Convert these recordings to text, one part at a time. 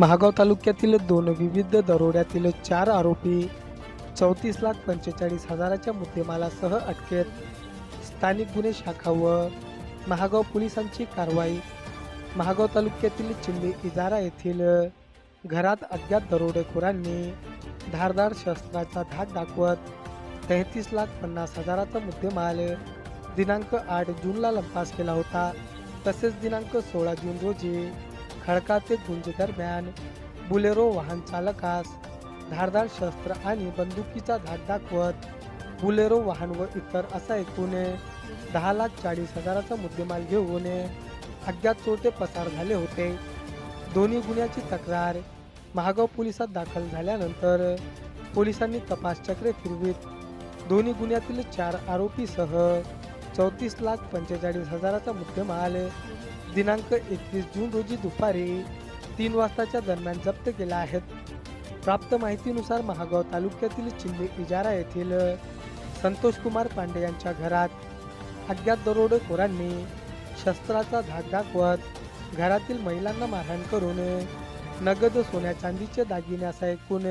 महागाव तालुक्यातील दोन विविध दरोड्यातील चार आरोपी चौतीस लाख पंचेचाळीस हजाराच्या मुद्देमालासह अटकेत. स्थानिक गुन्हे शाखा व महागाव पोलिसांची कारवाई. महागाव तालुक्यातील चिल्ली इजारा येथील घरात अज्ञात दरोडेखोरांनी धारदार शस्त्राचा धाक दाखवत तेहतीस लाख पन्नास हजाराचा मुद्देमाल दिनांक आठ जूनला लंपास केला होता. तसेच दिनांक सोळा जून रोजी खडकाचे गुंजेदरम्यान दरम्यान बुलेरो वाहन चालकास धारदार शस्त्र आणि बंदुकीचा धाक दाखवत बुलेरो वाहन व इतर असा एकूण दहा लाख चाळीस हजाराचा मुद्देमाल घेऊन अज्ञात चोरटे पसार झाले होते. दोन्ही गुन्ह्याची तक्रार महागाव पोलिसात दाखल झाल्यानंतर पोलिसांनी तपास चक्रे फिरवीत. दोन्ही गुन्ह्यातील चार आरोपीसह चौतीस लाख पंचेचाळीस हजाराचा मुद्देमाल दिनांक एकवीस जून रोजी दुपारी तीन वाजताच्या दरम्यान जप्त केला आहेत. प्राप्त माहितीनुसार महागाव तालुक्यातील चिंबे इजारा येथील संतोष कुमार पांडे यांच्या घरात अज्ञात दरोडेखोरांनी शस्त्राचा धाक दाखवत घरातील महिलांना मारहाण करून नगद सोन्या चांदीचे दागिने असा एकूण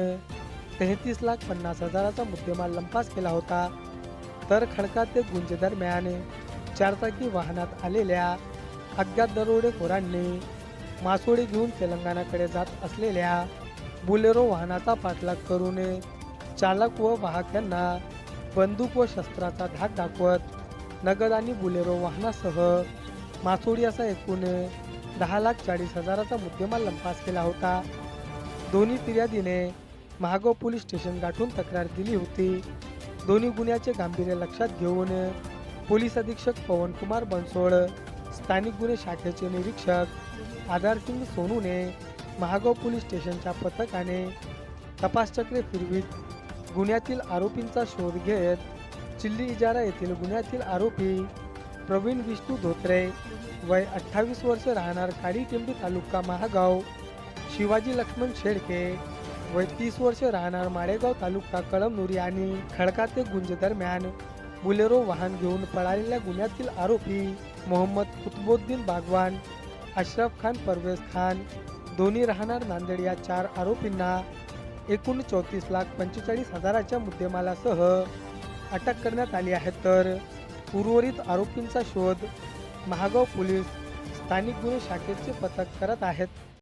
तेहतीस लाख पन्नास हजाराचा मुद्देमाल लंपास केला होता. तर खडका ते गुंज दरम्यान चारचाकी वाहनात आलेल्या अज्ञात दरोडेखोरांनी मासोळी घेऊन तेलंगणाकडे जात असलेल्या बुलेरो वाहनाचा पाठलाग करून चालक व वाहक यांना बंदूक व शस्त्राचा धाक दाखवत नगद आणि बुलेरो वाहनासह मासोळी असा एकूण दहा लाख चाळीस हजाराचा मुद्देमाल लंपास केला होता. दोन्ही फिर्यादीने महागाव पोलीस स्टेशन गाठून तक्रार दिली होती. दोन्ही गुन्ह्याचे गांभीर्य लक्षात घेऊन पोलीस अधीक्षक पवनकुमार बनसोड स्थानिक गुन्हे शाखेचे निरीक्षक आधारसिंग सोनूने महागाव पोलीस स्टेशनच्या पथकाने तपासचक्रे फिरवीत गुन्ह्यातील आरोपींचा शोध घेत चिल्ली इजारा येथील गुन्ह्यातील आरोपी प्रवीण विष्णू धोत्रे वय अठ्ठावीस वर्ष राहणार काडीटिंबी तालुका महागाव शिवाजी लक्ष्मण शेडके वय तीस वर्ष राहणार माळेगाव तालुका कळमनुरी आणि खडका ते गुंज दरम्यान. बुलेरो वाहन घेऊन पळालेल्या गुन्ह्यातील आरोपी मोहम्मद कुतबुद्दीन बागवान अशरफ खान परवेज खान दोन्ही राहणार नांदेड या चार आरोपींना एकूण चौतीस लाख पंचेचाळीस हजाराच्या मुद्देमालासह अटक करण्यात आली आहे. तर उर्वरित आरोपींचा शोध महागाव पोलीस स्थानिक गुन्हे शाखेचे पथक करत आहेत.